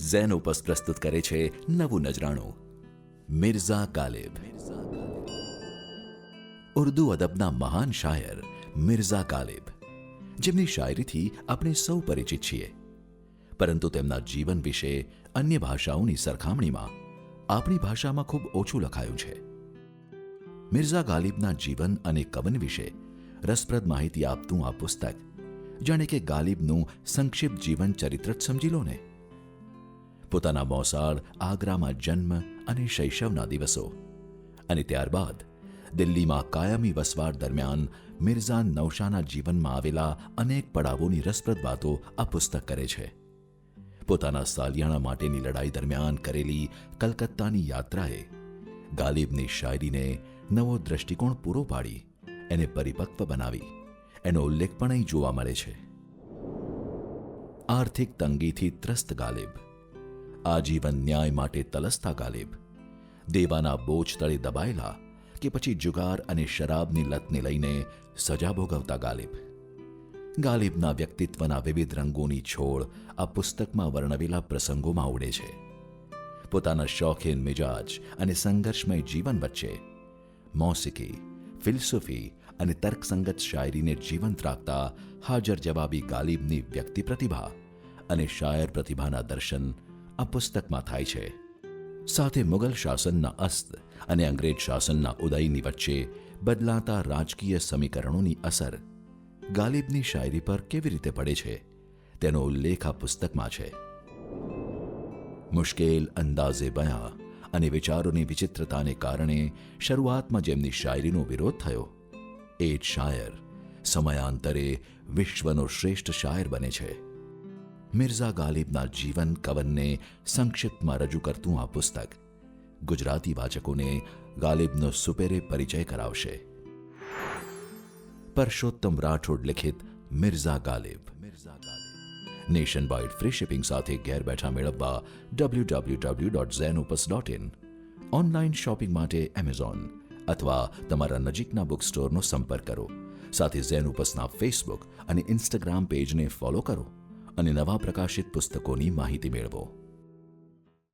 Zen ઉપસ પ્રસ્તુત કરે છે નવું નજરાણું. મિર્ઝા ગાલિબ ઉર્દુ અદબના મહાન શાયર મિર્ઝા ગાલિબ જેમની શાયરીથી આપણે સૌ પરિચિત છીએ. પરંતુ તેમના જીવન વિશે અન્ય ભાષાઓની સરખામણીમાં આપણી ભાષામાં ખૂબ ઓછું લખાયું છે. મિર્ઝા ગાલિબના જીવન અને કવન વિશે રસપ્રદ માહિતી આપતું આ પુસ્તક, જાણે કે ગાલિબનું સંક્ષિપ્ત જીવન ચરિત્ર જ સમજી લો ને. પોતાના મોસાળ, આગ્રામાં જન્મ અને શૈશવના દિવસો. અને ત્યારબાદ દિલ્હીમાં કાયમી વસવાટ દરમિયાન મિર્ઝા નૌશાના જીવનમાં આવેલા અનેક પડાવોની રસપ્રદ વાતો આ પુસ્તક કરે છે. પોતાના સાલિયાણા માટેની લડાઈ દરમિયાન કરેલી કલકત્તાની યાત્રાએ ગાલિબની શાયરીને નવો દ્રષ્ટિકોણ પૂરો પાડી, એને પરિપક્વ બનાવી. એનો ઉલ્લેખ પણ અહીં જોવા મળે છે. આર્થિક તંગીથી ત્રસ્ત ગાલિબ આજીવન ન્યાય માટે તલસતા ગાલિબ. દેવાના બોજ તળે દબાયેલા કે પછી જુગાર અને શરાબની લતને લઈને સજા ભોગવતા ગાલિબ. ગાલિબના વ્યક્તિત્વના વિવિધ રંગોની છોડ આ પુસ્તકમાં વર્ણવેલા પ્રસંગોમાં ઉડે છે. પોતાના શોખીન મિજાજ અને સંઘર્ષમય જીવન વચ્ચે મોસિકી, ફિલસૂફી અને તર્કસંગત શાયરીને જીવંત રાખતા હાજર જવાબી ગાલિબની વ્યક્તિ પ્રતિભા અને શાયર પ્રતિભાના દર્શન આ પુસ્તકમાં થાય છે. સાથે મુગલ શાસનના અસ્ત અને અંગ્રેજ શાસનના ઉદયની વચ્ચે બદલાતા રાજકીય સમીકરણોની અસર ગાલિબની શાયરી પર કેવી રીતે પડે છે, તેનો ઉલ્લેખ આ પુસ્તકમાં છે. મુશ્કેલ, અંદાજે બયા અને વિચારોની વિચિત્રતાને કારણે શરૂઆતમાં જેમની શાયરીનો વિરોધ થયો, એ જ શાયર સમયાંતરે વિશ્વનો શ્રેષ્ઠ શાયર બને છે. મિર્ઝા ગાલિબના જીવન કવનને સંક્ષિપ્તમાં રજૂ કરતું આ પુસ્તક ગુજરાતી વાચકોને ગાલિબનો સુપેરે પરિચય કરાવશે પરસોત્તમ રાઠોડ લિખિત Mirza Ghalib Mirza Ghalib nationwide free shipping સાથે ઘેર બેઠા મેળવવા W W W dot Zen Opus dot in online shopping માટે એમેઝોન અથવા તમારા નજીકના બુક સ્ટોરનો સંપર્ક કરો સાથે ઝેન ઉપસના ફેસબુક અને ઇન્સ્ટાગ્રામ પેજને ફોલો કરો અને નવા પ્રકાશિત પુસ્તકોની માહિતી મેળવો.